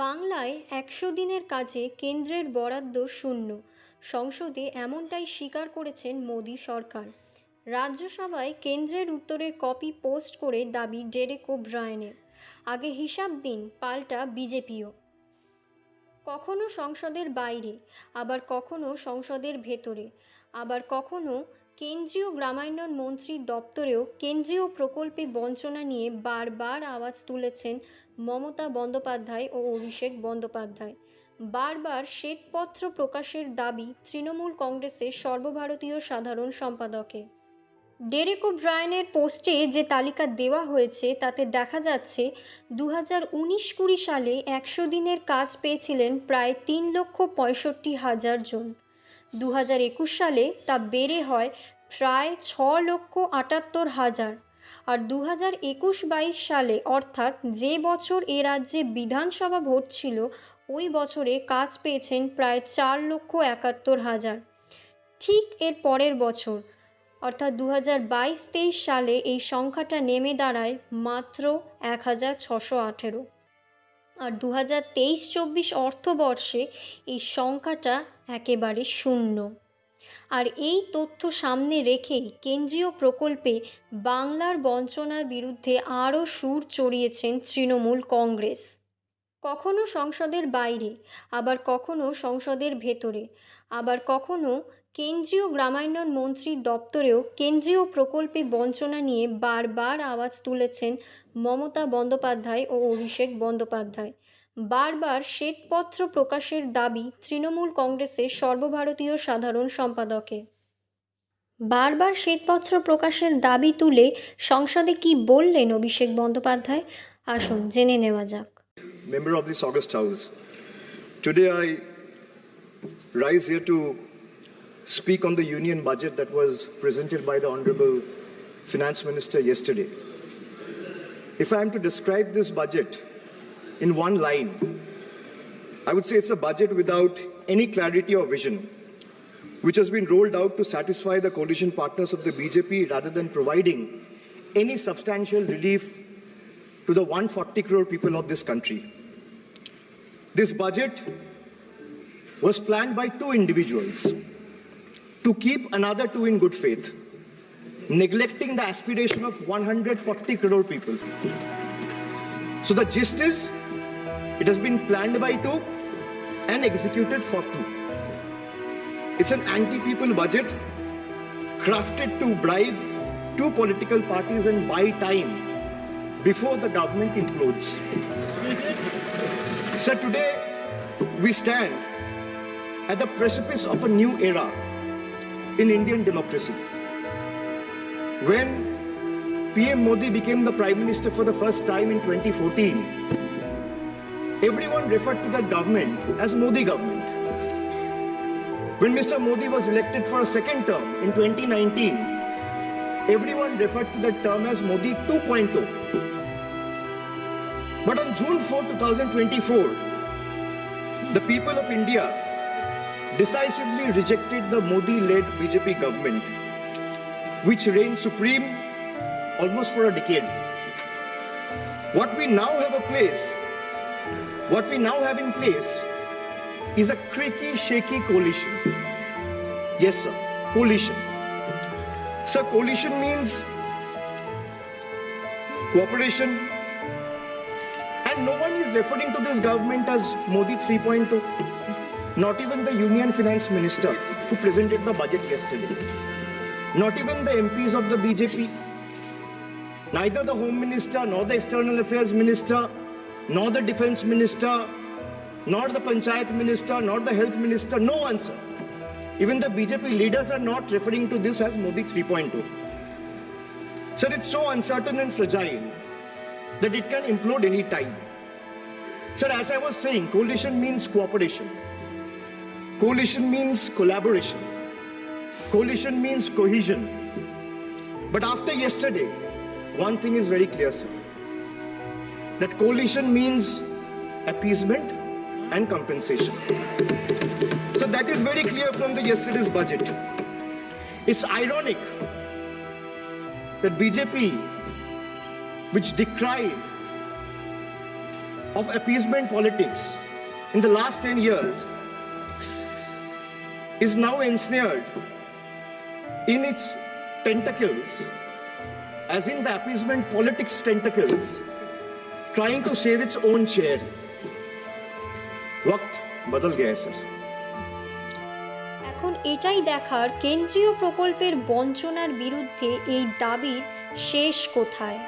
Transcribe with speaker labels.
Speaker 1: বাংলায় একশো দিনের কাজে কেন্দ্রের বরাদ্দ শূন্য। সংসদে এমনটাই স্বীকার করেছেন মোদী সরকার। রাজ্যসভায় কেন্দ্রের উত্তরের কপি পোস্ট করে দাবি ডেরেক ওব্রায়েনের আগে হিসাব দিন, পাল্টা বিজেপিও। কখনো সংসদের বাইরে, আবার কখনো সংসদের ভেতরে, আবার কখনো কেন্দ্রীয় গ্রামায়ণ মন্ত্রীর দপ্তরেও কেন্দ্রীয় প্রকল্পে বঞ্চনা নিয়ে বারবার আওয়াজ তুলেছেন মমতা বন্দ্যোপাধ্যায় ও অভিষেক বন্দ্যোপাধ্যায়। বারবার শ্বেতপত্র প্রকাশের দাবি তৃণমূল কংগ্রেসের সর্বভারতীয় সাধারণ সম্পাদকের। ডেরেক ওব্রায়েনের পোস্টে যে তালিকা দেওয়া হয়েছে, তাতে দেখা যাচ্ছে দু হাজার উনিশ কুড়ি সালে একশো দিনের কাজ পেয়েছিলেন প্রায় তিন লক্ষ পঁয়ষট্টি হাজার জন। দু হাজার একুশ সালে তা বেড়ে হয় প্রায় ছ লক্ষ আটাত্তর হাজার। আর দু হাজার একুশ বাইশ সালে, অর্থাৎ যে বছর এ রাজ্যে বিধানসভা ভোট ছিল, ওই বছরে কাজ পেয়েছেন প্রায় চার লক্ষ একাত্তর হাজার। ঠিক এর পরের বছর, অর্থাৎ দু হাজার বাইশ তেইশ সালে, এই সংখ্যাটা নেমে দাঁড়ায় মাত্র এক হাজার ছশো আঠেরো। আর দু হাজার তেইশ চব্বিশ অর্থবর্ষে এই সংখ্যাটা একেবারে শূন্য। আর এই তথ্য সামনে রেখেই কেন্দ্রীয় প্রকল্পে বাংলার বঞ্চনার বিরুদ্ধে আরও সুর চড়িয়েছেন তৃণমূল কংগ্রেস। কখনো সংসদের বাইরে, আবার কখনো সংসদের ভেতরে, আবার কখনো কেন্দ্রীয় গ্রামায়ণ মন্ত্রীর দপ্তরেও কেন্দ্রীয় প্রকল্পে বঞ্চনা নিয়ে বারবার আওয়াজ তুলেছেন মমতা বন্দ্যোপাধ্যায় ও অভিষেক বন্দ্যোপাধ্যায়। বারবার শ্বেতপত্র প্রকাশের দাবি তৃণমূল কংগ্রেসের সর্বভারতীয় সাধারণ সম্পাদকের বারবার শ্বেতপত্র প্রকাশের দাবি তুলে সংসদে কি বললেন অভিষেক বন্দ্যোপাধ্যায় আসুন জেনে নেওয়া যাক
Speaker 2: member of this August House. Today I rise here to speak on the union budget that was presented by the Honorable Finance Minister yesterday. If I am to describe this budget in one line, I would say it's a budget without any clarity or vision, which has been rolled out to satisfy the coalition partners of the BJP rather than providing any substantial relief to the 140 crore people of this country. This budget was planned by two individuals to keep another two in good faith, neglecting the aspiration of 140 crore people. So the gist is, it has been planned by two and executed for two. It's an anti-people budget crafted to bribe two political parties and buy time before the government implodes. So today we stand at the precipice of a new era in Indian democracy. When PM Modi became the Prime Minister for the first time in 2014, everyone referred to that government as Modi government. When Mr. Modi was elected for a second term in 2019, everyone referred to that term as Modi 2.0. But on June 4, 2024, the people of India decisively rejected the Modi led BJP government, which reigned supreme almost for a decade. What we now have a place, what we now have in place is a creaky, shaky coalition. Yes, sir, coalition. Sir, coalition means cooperation, and no one is referring to this government as Modi 3.0. Not even the Union Finance Minister who presented the budget yesterday. Not even the MPs of the BJP. Neither the Home Minister, nor the External Affairs Minister, nor the Defense Minister, nor the Panchayat Minister, nor the Health Minister, no answer. Even the BJP leaders are not referring to this as Modi 3.0. Sir, it's so uncertain and fragile that it can implode any time. Sir, as I was saying, coalition means cooperation. Coalition means collaboration. Coalition means cohesion. But after yesterday, one thing is very clear, sir. That coalition means appeasement and compensation. So that is very clear from the yesterday's budget. It's ironic that BJP, which decried of appeasement politics in the last 10 years is now ensnared in its tentacles, as in the appeasement politics tentacles, trying to save its own chair. वक्त बदल गया है sir
Speaker 1: এখন এটাই দেখার কেন্দ্রীয় প্রকল্পের বঞ্চনার বিরুদ্ধে এই দাবির শেষ কোথায়?